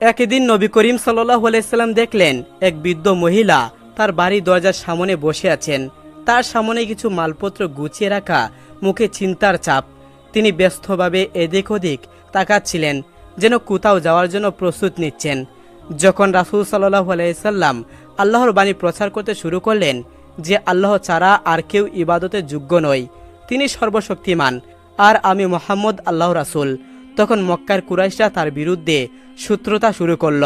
একদিন নবী করিম সাল্লাহ আলাইসাল্লাম দেখলেন এক বৃদ্ধ মহিলা তার বাড়ি দরজার সামনে বসে আছেন। তার সামনে কিছু মালপত্র গুছিয়ে রাখা মুখে চিন্তার চাপ। তিনি ব্যস্তভাবে এদিক ওদিক তাকাচ্ছিলেন, যেন কোথাও যাওয়ার জন্য প্রস্তুত নিচ্ছেন। যখন রাসুল সাল্লাহ আলাইসাল্লাম আল্লাহর বাণী প্রচার করতে শুরু করলেন যে আল্লাহ ছাড়া আর কেউ ইবাদতে যোগ্য নয়, তিনি সর্বশক্তিমান, আর আমি মোহাম্মদ আল্লাহ রাসুল। তখন মক্কার কুরাইশরা তার বিরুদ্ধে সূত্রতা শুরু করল।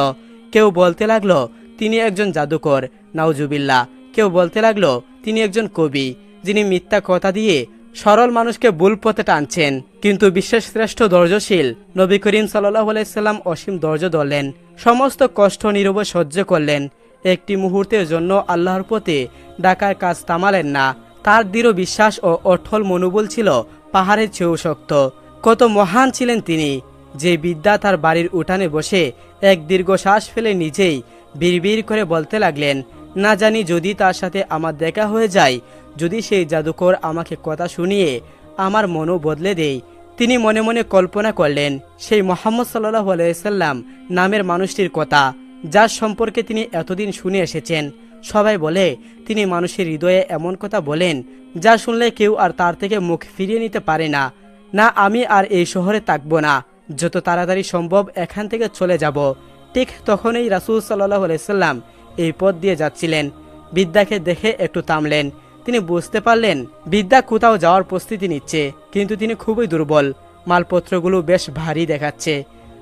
কেউ বলতে লাগল, তিনি একজন জাদুকর নাউজুবিল্লা কেউ বলতে লাগল, তিনি একজন কবি, যিনি মিথ্যা কথা দিয়ে সরল মানুষকে ভুল পথে টানছেন। কিন্তু বিশ্বের শ্রেষ্ঠ ধৈর্যশীল নবী করিম সাল্লাহ আলাইসাল্লাম অসীম ধৈর্য ধরলেন। সমস্ত কষ্ট নীরবে সহ্য করলেন। একটি মুহূর্তের জন্য আল্লাহর পথে ডাকার কাজ থামালেন না। তার দৃঢ় বিশ্বাস ও অঠল মনোবল ছিল পাহাড়ের চেয়েও শক্ত। কত মহান ছিলেন তিনি, যে বিদ্যা তার বাড়ির উঠানে বসে এক দীর্ঘ শ্বাস ফেলে নিজেই বিড়বিড় করে বলতে লাগলেন, না জানি যদি তার সাথে আমার দেখা হয়ে যায়, যদি সেই জাদুকর আমাকে কথা শুনিয়ে আমার মনও বদলে দেয়। তিনি মনে মনে কল্পনা করলেন, সেই মোহাম্মদ সাল্লাহ আলাইসাল্লাম নামের মানুষটির কথা, যার সম্পর্কে তিনি এতদিন শুনে এসেছেন। সবাই বলে, তিনি মানুষের হৃদয়ে এমন কথা বলেন, যা শুনলে কেউ আর তার থেকে মুখ ফিরিয়ে নিতে পারে না। না আমি আর এই শহরে থাকব না। যত তাড়াতাড়ি সম্ভব এখান থেকে চলে যাব। ঠিক তখনই রাসুল সাল্লাহ আলাইসাল্লাম এই পথ দিয়ে যাচ্ছিলেন। বিদ্যাকে দেখে একটু থামলেন। তিনি বুঝতে পারলেন, বিদ্যা কোথাও যাওয়ার প্রস্তুতি নিচ্ছে, কিন্তু তিনি খুবই দুর্বল। মালপত্রগুলো বেশ ভারী দেখাচ্ছে।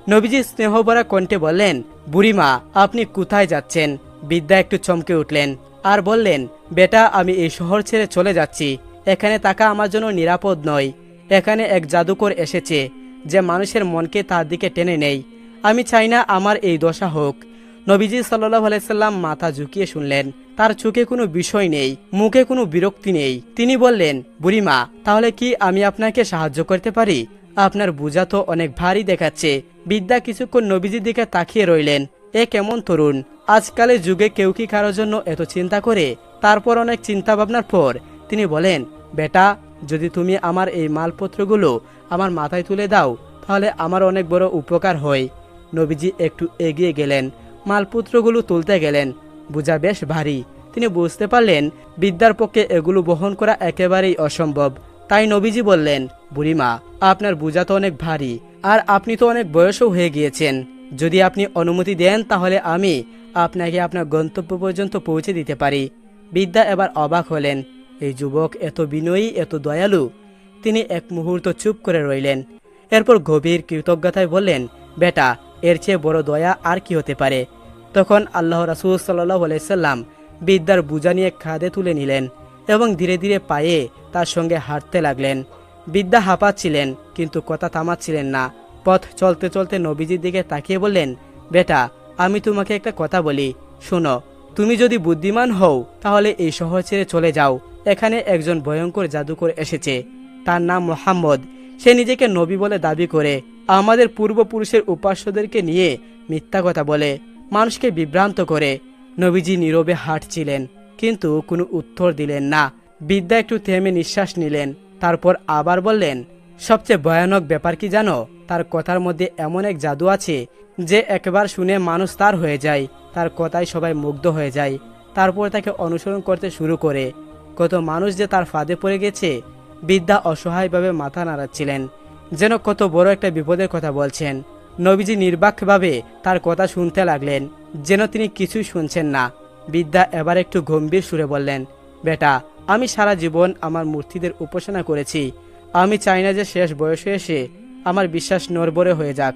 নবীজি স্নেহভরা কণ্ঠে বললেন, বুড়িমা, আপনি কোথায় যাচ্ছেন? বিদ্যা একটু চমকে উঠলেন আর বললেন, বেটা, আমি এই শহর ছেড়ে চলে যাচ্ছি। এখানে থাকা আমার জন্য নিরাপদ নয়। এখানে এক জাদুকর এসেছে, যে মানুষের মনকে তার দিকে টেনে নেই। আমি চাই না আমার এই দশা হোক। নবীজি সাল্লাহ আলাইসাল্লাম মাথা ঝুঁকিয়ে শুনলেন। তার চোখে কোনো বিষয় নেই, মুখে কোনো বিরক্তি নেই। তিনি বললেন বুড়িমা তাহলে কি আমি আপনাকে সাহায্য করতে পারি? আপনার বোঝা তো অনেক ভারী দেখাচ্ছে। বিদ্যা কিছুক্ষণ নবীজির দিকে তাকিয়ে রইলেন। এ কেমন তরুণ, আজকালের যুগে কেউ কি কারোর জন্য এত চিন্তা করে? তারপর অনেক চিন্তা ভাবনার পর? তিনি বলেন, বেটা যদি তুমি আমার এই মালপত্রগুলো আমার মাথায় তুলে দাও, তাহলে আমার অনেক বড় উপকার হয়। নবীজি একটু এগিয়ে গেলেন, মালপত্রগুলো তুলতে গেলেন। বোঝা বেশ ভারী। তিনি বুঝতে পারলেন, বিদ্যার পক্ষে এগুলো বহন করা একেবারেই অসম্ভব। তাই নবীজি বললেন, বুড়িমা, আপনার বোঝা তো অনেক ভারী, আর আপনি তো অনেক বয়সও হয়ে গিয়েছেন। যদি আপনি অনুমতি দেন, তাহলে আমি আপনাকে আপনার গন্তব্য পর্যন্ত পৌঁছে দিতে পারি। বিদ্যা এবার অবাক হলেন। এই যুবক এত বিনয়ী, এত দয়ালু। তিনি এক মুহূর্ত চুপ করে রইলেন। এরপর গভীর কৃতজ্ঞতায় বললেন, বেটা, এর চেয়ে বড় দয়া আর কি হতে পারে? তখন আল্লাহ রাসুল সাল্লাহ আলাইসাল্লাম বিদ্যার বুঝা নিয়ে খাদে তুলে নিলেন এবং ধীরে ধীরে পায়ে তার সঙ্গে হাঁটতে লাগলেন। বিদ্যা হাঁপাচ্ছিলেন, কিন্তু কথা থামাচ্ছিলেন না। পথ চলতে চলতে নবীজির দিকে তাকিয়ে বললেন, বেটা, আমি তোমাকে একটা কথা বলি। শোনো, তুমি যদি বুদ্ধিমান হও, তাহলে এই শহর ছেড়ে চলে যাও। এখানে একজন ভয়ঙ্কর জাদুকর এসেছে। তার নাম মোহাম্মদ। সে নিজেকে নবী বলে দাবি করে, আমাদের পূর্বপুরুষের উপাস্যদেরকে নিয়ে মিথ্যা কথা বলে, মানুষকে বিভ্রান্ত করে। নবীজি নীরবে হাঁটছিলেন, কিন্তু কোনো উত্তর দিলেন না। বিদ্যা একটু থেমে নিঃশ্বাস নিলেন, তারপর আবার বললেন, সবচেয়ে ভয়ানক ব্যাপার কি জানো? তার কথার মধ্যে এমন এক জাদু আছে, যে একবার শুনে মানুষ তার হয়ে যায়, তার কথায় সবাই মুগ্ধ হয়ে যায়। তারপর তাকে অনুসরণ করতে শুরু করে। কত মানুষ যে তার ফাঁদে পড়ে গেছে, বিদ্যা অসহায়ভাবে মাথা নাড়াচ্ছিলেন, যেন কত বড় একটা বিপদের কথা বলছেন। নবীজি নির্বাকভাবে তার কথা শুনতে লাগলেন, যেন তিনি কিছুই শুনছেন না। বিদ্যা এবার একটু গম্ভীর সুরে বললেন, বেটা, আমি সারা জীবন আমার মূর্তিদের উপাসনা করেছি। আমি চাই না যে শেষ বয়সে এসে আমার বিশ্বাস নরবরে হয়ে যাক।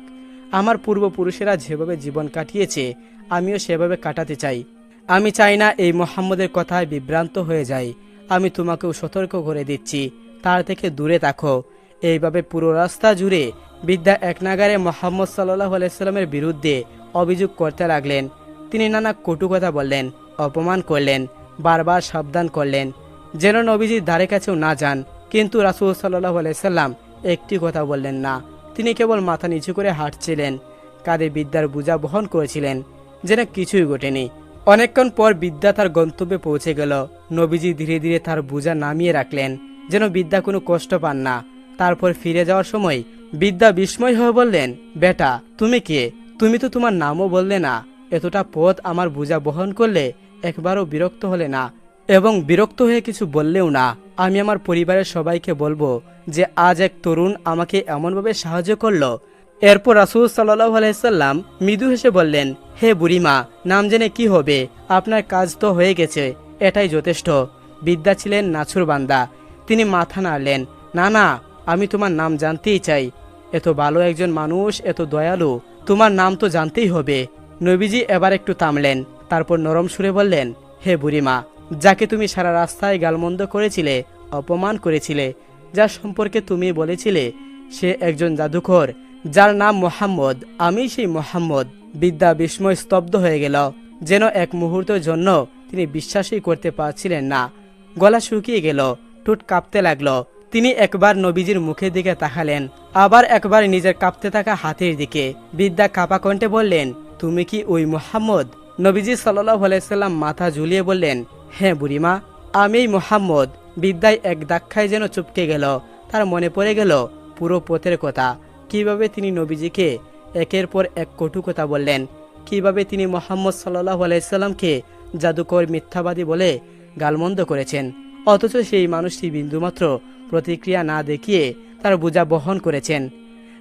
আমার পূর্বপুরুষেরা যেভাবে জীবন কাটিয়েছে, আমিও সেভাবে কাটাতে চাই। আমি চাই না এই মোহাম্মদের কথায় বিভ্রান্ত হয়ে যাই। আমি তোমাকেও সতর্ক করে দিচ্ছি। তার থেকে দূরে থাকো। এইভাবে পুরো রাস্তা জুড়ে বিদ্যা একনাগারে মোহাম্মদ সাল্লাহ আলাইস্লামের বিরুদ্ধে অভিযোগ করতে লাগলেন। তিনি নানা কটু কথা বললেন, অপমান করলেন, বারবার সাবধান করলেন, যেন নবীজির ধারে কাছেও না যান। কিন্তু রাসুল সাল্লাহ আলাইসাল্লাম একটি কথা বললেন না। তিনি কেবল মাথা নিচু করে হাঁটছিলেন। কাঁধে বিদ্যার বোঝা বহন করেছিলেন, যেন কিছুই ঘটেনি। অনেকক্ষণ পর বিদ্যা তার গন্তব্যে পৌঁছে গেল। নবীজি ধীরে ধীরে তার বোঝা নামিয়ে রাখলেন, যেন বিদ্যা কোনো কষ্ট পান না। তারপর ফিরে যাওয়ার সময় বিদ্যা বিস্ময় হয়ে বললেন, বেটা, তুমি কে? তুমি তো তোমার নামও বললে না। এতটা পথ আমার বোঝা বহন করলে একবারও বিরক্ত হলে না, এবং বিরক্ত হয়ে কিছু বললেও না। আমি আমার পরিবারের সবাইকে বলব যে, আজ এক তরুণ আমাকে এমনভাবে সাহায্য করল এরপর রাসুল সাল্লাহ আলাইসাল্লাম মৃদু হেসে বললেন, হে বুড়িমা, নাম জেনে কি হবে? আপনার কাজ তো হয়ে গেছে, এটাই যথেষ্ট। বিদ্যা ছিলেন নাছুর বান্দা। তিনি মাথা নাড়লেন, না না, আমি তোমার নাম জানতেই চাই। এত ভালো একজন মানুষ, এত দয়ালু, তোমার নাম তো জানতেই হবে। নবীজি এবার একটু থামলেন, তারপর নরম সুরে বললেন, হে বুড়িমা, যাকে তুমি সারা রাস্তায় গালমন্দ করেছিলে, অপমান করেছিলে, যার সম্পর্কে তুমি বলেছিলে, সে একজন জাদুকর যার নাম মোহাম্মদ। আমি সেই মোহাম্মদ। বিদ্যা বিস্ময় স্তব্ধ হয়ে গেল। যেন এক মুহূর্তের জন্য তিনি বিশ্বাসই করতে পারছিলেন না। গলা শুকিয়ে গেল। টুট কাঁপতে লাগল। তিনি একবার নবীজির মুখের দিকে তাকালেন। আবার একবার নিজের কাঁপতে থাকা হাতের দিকে। বিদ্যা কাপা কণ্ঠে বললেন, তুমি কি ওই মোহাম্মদ? নবীজি সাল্লাহ আলাইসাল্লাম মাথা ঝুলিয়ে বললেন হ্যাঁ বুড়িমা, আমি মোহাম্মদ। বিদ্যায় এক দাক্ষায় যেন চুপকে গেল। তার মনে পড়ে গেল, পুরো পথের কথা। কীভাবে তিনি নবীজিকে একের পর এক কটু কথা বললেন? কীভাবে তিনি মোহাম্মদ সাল্লাহ আলাইসাল্লামকে জাদুকর, মিথ্যাবাদী বলে গালমন্দ করেছেন? অথচ সেই মানুষটি বিন্দুমাত্র প্রতিক্রিয়া না দেখিয়ে তার বোঝা বহন করেছেন।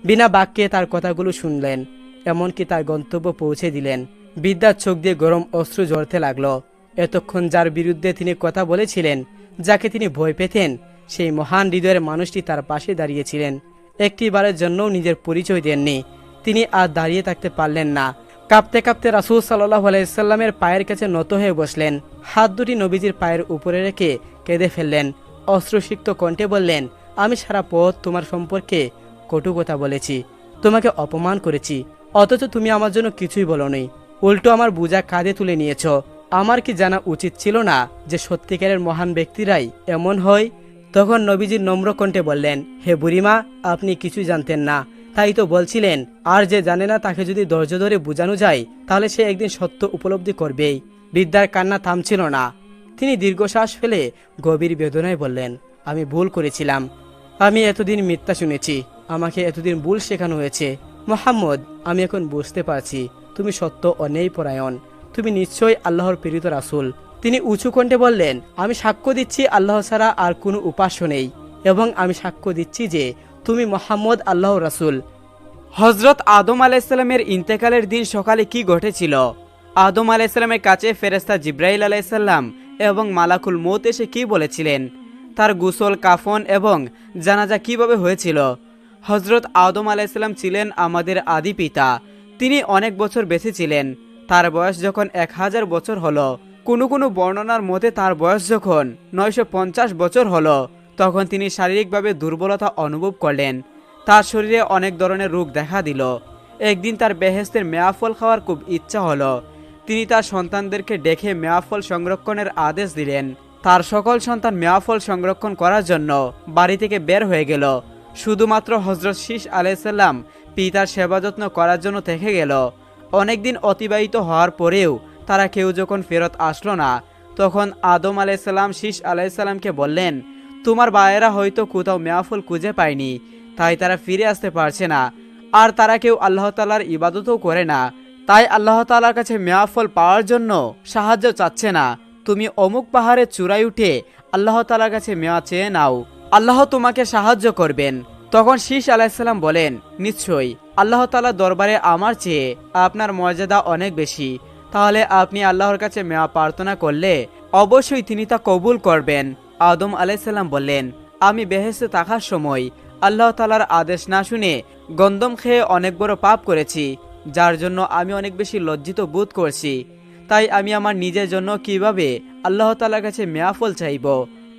বিনা বাক্যে তার কথাগুলো শুনলেন, এমনকি তার গন্তব্য পৌঁছে দিলেন। বিদ্যার চোখ দিয়ে গরম অস্ত্র ঝরতে লাগল। এতক্ষণ যার বিরুদ্ধে তিনি কথা বলেছিলেন, যাকে তিনি ভয় পেতেন, সেই মহান হৃদয়ের মানুষটি তার পাশে দাঁড়িয়েছিলেন। একটি বারের জন্যও নিজের পরিচয় দেননি। তিনি আর দাঁড়িয়ে থাকতে পারলেন না। কাঁপতে কাঁপতে রাসুল সাল্লাহ আলাইসাল্লামের পায়ের কাছে নত হয়ে বসলেন। হাত দুটি নবীজির পায়ের উপরে রেখে কেঁদে ফেললেন। অস্ত্রসিক্ত কণ্ঠে বললেন, আমি সারা পথ তোমার সম্পর্কে কটু কথা বলেছি। তোমাকে অপমান করেছি। অথচ তুমি আমার জন্য কিছুই বলনি। উল্টো আমার বোঝা কাঁধে তুলে নিয়েছ। আমার কি জানা উচিত ছিল না যে সত্যিকারের মহান ব্যক্তিরাই এমন হয় তখন নবীজির নম্র কণ্ঠে বললেন, হে বুড়িমা, আপনি কিছুই জানতেন না। তাই তো বলছিলেন, আর যে জানে না তাকে যদি ধৈর্য ধরে বোঝানো যায়, তাহলে সে একদিন সত্য উপলব্ধি করবেই। বিদ্যার কান্না থামছিল না। তিনি দীর্ঘশ্বাস ফেলে গভীর বেদনায় বললেন, আমি ভুল করেছিলাম। আমি এতদিন মিথ্যা শুনেছি। আমাকে এতদিন ভুল শেখানো হয়েছে। মোহাম্মদ, আমি এখন বুঝতে পারছি। তুমি সত্য অনেই পরায়ণ। তুমি নিশ্চয়ই আল্লাহর প্রেরিত রাসুল। তিনি উঁচু কণ্ঠে বললেন, আমি সাক্ষ্য দিচ্ছি আল্লাহ ছাড়া আর কোনো উপাস্য নেই এবং আমি সাক্ষ্য দিচ্ছি যে তুমি মোহাম্মদ আল্লাহ রাসুল। হজরত আদম আলাইসাল্লামের ইন্তেকালের দিন সকালে কি ঘটেছিল? আদম আলাইসাল্লামের কাছে ফেরেস্তা জিব্রাইল আলাইসাল্লাম এবং মালাকুল মৌত এসে কি বলেছিলেন? তার গুসল, কাফন এবং জানাজা কীভাবে হয়েছিল? হজরত আদম আলাইসাল্লাম ছিলেন আমাদের আদি পিতা। তিনি অনেক বছর বেঁচে ছিলেন। তার বয়স যখন এক হাজার বছর হলো কোনো কোনো বর্ণনার মতে তার বয়স যখন নয়শো পঞ্চাশ বছর হলো, তখন তিনি শারীরিকভাবে দুর্বলতা অনুভব করলেন। তার শরীরে অনেক ধরনের রোগ দেখা দিল। একদিন তার বেহেস্তের মেয়াফল খাওয়ার খুব ইচ্ছা হলো। তিনি তার সন্তানদেরকে ডেকে মেয়াফল সংরক্ষণের আদেশ দিলেন। তার সকল সন্তান মেয়াফল সংরক্ষণ করার জন্য বাড়ি থেকে বের হয়ে গেল। শুধুমাত্র হজরত শীষ আলাইসাল্লাম পিতার সেবা যত্ন করার জন্য থেকে গেল। অনেকদিন অতিবাহিত হওয়ার পরেও তারা কেউ যখন ফেরত আসলো না, তখন আদম আলাইসাল্লাম, শীষ আলাইসাল্লামকে বললেন, তোমার বায়েরা হয়তো কোথাও মেয়াফল খুঁজে পায়নি, তাই তারা ফিরে আসতে পারছে না। আর তারা কেউ আল্লাহ তালার ইবাদতও করে না। তাই আল্লাহ তালার কাছে মেয়াফল পাওয়ার জন্য সাহায্য চাচ্ছে না। তুমি অমুক পাহাড়ের চূড়ায় উঠে আল্লাহ তালার কাছে মেয়া চেয়ে নাও। আল্লাহ তোমাকে সাহায্য করবেন। তখন শীষ আলাইসাল্লাম বলেন, নিশ্চয়ই, আল্লাহ তালা দরবারে আমার চেয়ে আপনার মর্যাদা অনেক বেশি। তাহলে আপনি আল্লাহর কাছে মেয়া প্রার্থনা করলে অবশ্যই তিনি তা কবুল করবেন। আদম আলাইসাল্লাম বললেন, আমি বেহেস্তে থাকার সময় আল্লাহ তালার আদেশ না শুনে গন্দম খেয়ে অনেক বড় পাপ করেছি, যার জন্য আমি অনেক বেশি লজ্জিত বোধ করছি। তাই আমি আমার নিজের জন্য কীভাবে আল্লাহ তালার কাছে মেয়াফল চাইব?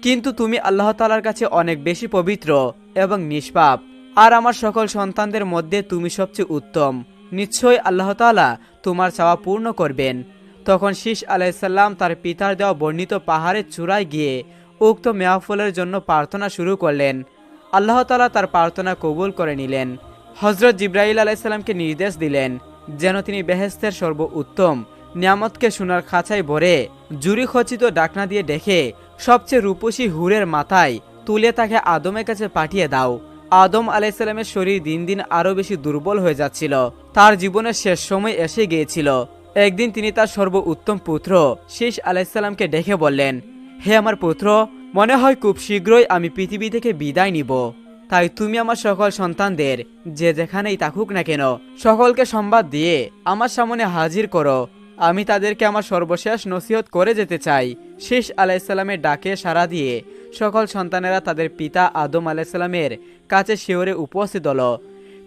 কিন্তু তুমি আল্লাহ তালার কাছে অনেক বেশি পবিত্র এবং নিষ্পাপ। আর আমার সকল সন্তানদের মধ্যে তুমি সবচেয়ে উত্তম। নিশ্চয়ই আল্লাহ তালা তোমার চাওয়া পূর্ণ করবেন। তখন শীষ আলাইসাল্লাম তার পিতার দেওয়া বর্ণিত পাহাড়ের চূড়ায় গিয়ে উক্ত মেয়াফলের জন্য প্রার্থনা শুরু করলেন। আল্লাহ তালা তার প্রার্থনা কবুল করে নিলেন। হজরত জিব্রাইল আলাইসাল্লামকে নির্দেশ দিলেন যেন তিনি বেহেস্তের সর্ব উত্তম নিয়ামতকে সোনার খাঁচায় ভরে জুরি খচিত ডাকনা দিয়ে ডেকে সবচেয়ে রূপসী হুরের মাথায় তুলে তাকে আদমের কাছে পাঠিয়ে দাও। আদম আলাইসাল্লামের শরীর দিন দিন আরও বেশি দুর্বল হয়ে যাচ্ছিল। তার জীবনের শেষ সময় এসে গিয়েছিল। একদিন তিনি তার সর্ব উত্তম পুত্র শেষ আলাইসাল্লামকে ডেকে বললেন, হে আমার পুত্র, মনে হয় খুব শীঘ্রই আমি পৃথিবী থেকে বিদায় নিব। তাই তুমি আমার সকল সন্তানদের, যে যেখানেই থাকুক না কেন, সকলকে সংবাদ দিয়ে আমার সামনে হাজির করো। আমি তাদেরকে আমার সর্বশেষ নসিহত করে যেতে চাই। শেষ আলাইসাল্লামের ডাকে সাড়া দিয়ে সকল সন্তানেরা তাদের পিতা আদম আলাইসাল্লামের কাছে শিওরে উপস্থিত হলো।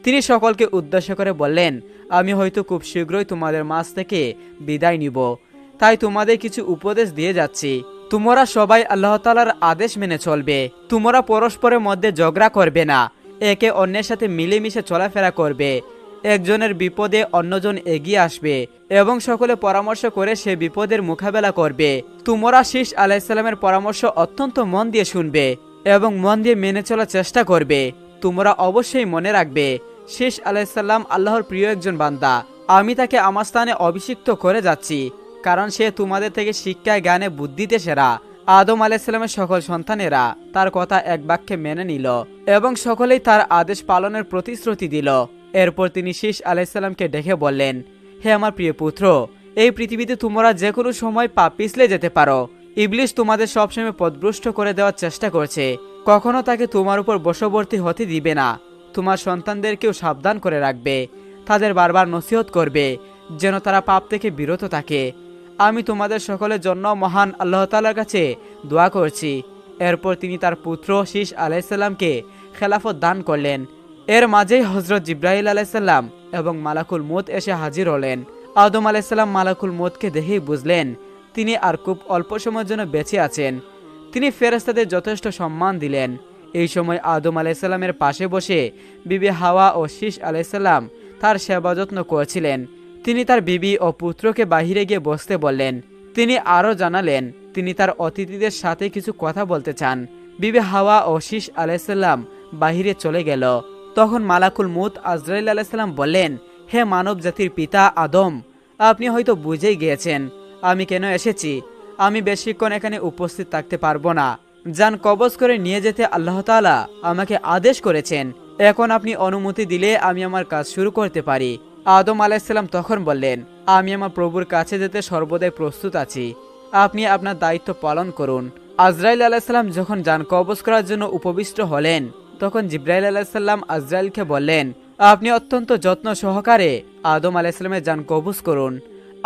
তিনি সকলকে উদ্দেশ্য করে বললেন, আমি হয়তো খুব শীঘ্রই তোমাদের মাঝ থেকে বিদায় নিব। তাই তোমাদের কিছু উপদেশ দিয়ে যাচ্ছি। তোমরা সবাই আল্লাহ তালার আদেশ মেনে চলবে। তোমরা পরস্পরের মধ্যে ঝগড়া করবে না। একে অন্যের সাথে মিলেমিশে চলাফেরা করবে। একজনের বিপদে অন্যজন এগিয়ে আসবে এবং সকলে পরামর্শ করে সে বিপদের মোকাবেলা করবে। তোমরা শীষ আলাইসাল্লামের পরামর্শ অত্যন্ত মন দিয়ে শুনবে এবং মন দিয়ে মেনে চলার চেষ্টা করবে। তোমরা অবশ্যই মনে রাখবে শেষ আলাইসাল্লাম আল্লাহর প্রিয় একজন বান্দা। আমি তাকে আমার স্থানে অভিষিক্ত করে যাচ্ছি, কারণ সে তোমাদের থেকে শিক্ষায় জ্ঞানে বুদ্ধিতে সেরা। আদম আলাইসাল্লামের সকল সন্তানেরা তার কথা এক বাক্যে মেনে নিল এবং সকলেই তার আদেশ পালনের প্রতিশ্রুতি দিল। এরপর তিনি শীষ আলাইসাল্লামকে ডেকে বললেন, হে আমার প্রিয় পুত্র, এই পৃথিবীতে তোমরা যে কোনো সময় পা পিছলে যেতে পারো। ইবলিশ তোমাদের সবসময় পদভ্রষ্ট করে দেওয়ার চেষ্টা করছে। কখনো তাকে তোমার উপর বশবর্তী হতে দিবে না। তোমার সন্তানদেরকেও সাবধান করে রাখবে। তাদের বারবার নসিহত করবে, যেন তারা পাপ থেকে বিরত থাকে। আমি তোমাদের সকলের জন্য মহান আল্লাহ তালার কাছে দোয়া করছি। এরপর তিনি তার পুত্র শীষ আলাইসাল্লামকে খেলাফত দান করলেন। এর মাঝেই হজরত জিব্রাহিল আলাইসাল্লাম এবং মালাকুল মত এসে হাজির হলেন। আদম আলাইসাল্লাম মালাকুল মতকে দেখেই বুঝলেন, তিনি আর খুব অল্প সময়ের জন্য বেঁচে আছেন। তিনি ফেরেস্তাদের যথেষ্ট সম্মান দিলেন। এই সময় আদম আলাইসাল্লামের পাশে বসে বিবি হাওয়া ও শীষ আলাইসাল্লাম তার সেবা যত্ন করছিলেন। তিনি তার বিবি ও পুত্রকে বাহিরে গিয়ে বসতে বললেন। তিনি আরও জানালেন, তিনি তার অতিথিদের সাথে কিছু কথা বলতে চান। বিবি হাওয়া ও শীষ আলাইসাল্লাম বাহিরে চলে গেল। তখন মালাকুল মুত আজরাইল আলাইসাল্লাম বললেন, হে মানব জাতির পিতা আদম, আপনি হয়তো বুঝেই গিয়েছেন, আমি কেন এসেছি? আমি বেশিক্ষণ এখানে উপস্থিত থাকতে পারব না। যান কবজ করে নিয়ে যেতে আল্লাহ তাআলা আমাকে আদেশ করেছেন। এখন আপনি অনুমতি দিলে আমি আমার কাজ শুরু করতে পারি। আদম আলাইসাল্লাম তখন বললেন, আমি আমার প্রভুর কাছে যেতে সর্বদাই প্রস্তুত আছি। আপনি আপনার দায়িত্ব পালন করুন। আজরাইল আলাইসাল্লাম যখন যান কবজ করার জন্য উপবিষ্ট হলেন তখন জিব্রাইল আলাইসাল্লাম আজরাইলকে বললেন, আপনি অত্যন্ত যত্ন সহকারে আদম আলাইসাল্লামের যান কবজ করুন।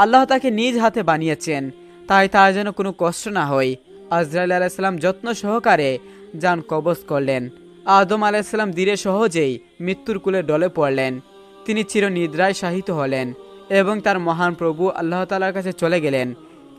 আল্লাহ তাকে নিজ হাতে বানিয়েছেন, তাই তার যেন কোনো কষ্ট না হয়। আজরাইল আলাইসাল্লাম যত্ন সহকারে যান কবজ করলেন। আদম আলাইসাল্লাম ধীরে সহজেই মৃত্যুর কুলে ডলে পড়লেন। তিনি চির নিদ্রায় শাহিত হলেন এবং তার মহান প্রভু আল্লাহ তালার কাছে চলে গেলেন।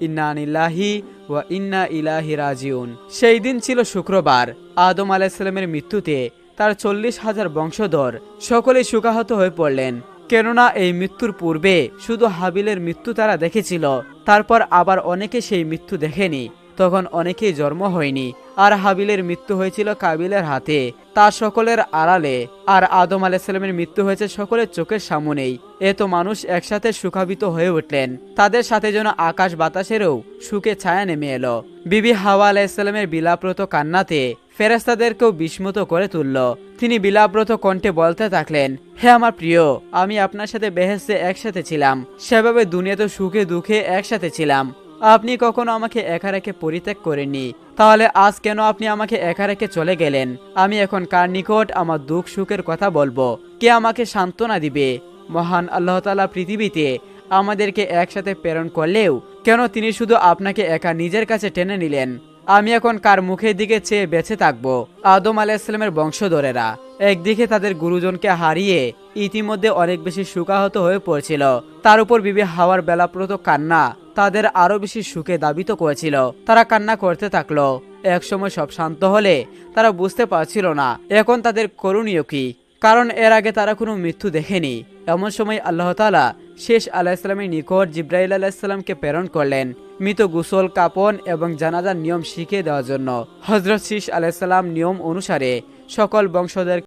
ইন্না আনিল্লাহি ওয়া ইন্না ইলাহি রাজিউন। সেই দিন ছিল শুক্রবার। আদম আলাইসাল্লামের মৃত্যুতে তার চল্লিশ হাজার বংশধর সকলেই সুখাহত হয়ে পড়লেন। কেননা এই মৃত্যুর পূর্বে শুধু হাবিলের মৃত্যু তারা দেখেছিল, তারপর আবার অনেকে সেই মৃত্যু দেখেনি। তখন অনেকেই জন্ম হয়নি। আর হাবিলের মৃত্যু হয়েছিল কাবিলের হাতে তার সকলের আড়ালে। আর আদম আলাইসাল্লামের মৃত্যু হয়েছে সকলের চোখের সামনেই। এত মানুষ একসাথে সুখাবিত হয়ে উঠলেন। তাদের সাথে যেন আকাশ বাতাসেরও সুখে ছায়া নেমে এলো। বিবি হাওয়া আলাইসাল্লামের বিলাপ্রত কান্নাতে ফেরেস্তাদেরকেও বিস্মত করে তুলল। তিনি বিলাব্রত কণ্ঠে বলতে থাকলেন, হে আমার প্রিয়, আমি আপনার সাথে বেহেস্তে একসাথে ছিলাম। সেভাবে দুনিয়াতে সুখে দুঃখে একসাথে ছিলাম। আপনি কখনো আমাকে একা রেখে পরিত্যাগ করেননি। তাহলে আজ কেন আপনি আমাকে একা রেখে চলে গেলেন? আমি এখন কার নিকট আমার দুঃখ সুখের কথা বলব? কে আমাকে সান্ত্বনা দিবে? মহান আল্লাহ তালা পৃথিবীতে আমাদেরকে একসাথে প্রেরণ করলেও কেন তিনি শুধু আপনাকে একা নিজের কাছে টেনে নিলেন? আমি এখন কার মুখের দিকে চেয়ে বেঁচে থাকব? আদম আলাইসালামের বংশধরেরা। একদিকে তাদের গুরুজনকে হারিয়ে ইতিমধ্যে অনেক বেশি সুখাহত হয়ে পড়ছিল। তার উপর বিবি হাওয়ার বেলাপ্রত কান্না তাদের আরও বেশি সুখে দাবিত করেছিল। তারা কান্না করতে থাকল। একসময় সব শান্ত হলে তারা বুঝতে পারছিল না, এখন তাদের করণীয় কি? কারণ এর আগে তারা কোনো মৃত্যু দেখেনি। এমন সময় আল্লাহ তালা শেষ আলাইসালামের নিকট জিব্রাইল আলাইসাল্লামকে প্রেরণ করলেন। মৃত গুসল, কাপন এবং জানাজার নিয়ম শিখে দেওয়ার জন্য। হজরত শীষ আলাইসাল্লাম নিয়ম অনুসারে সকল বংশধর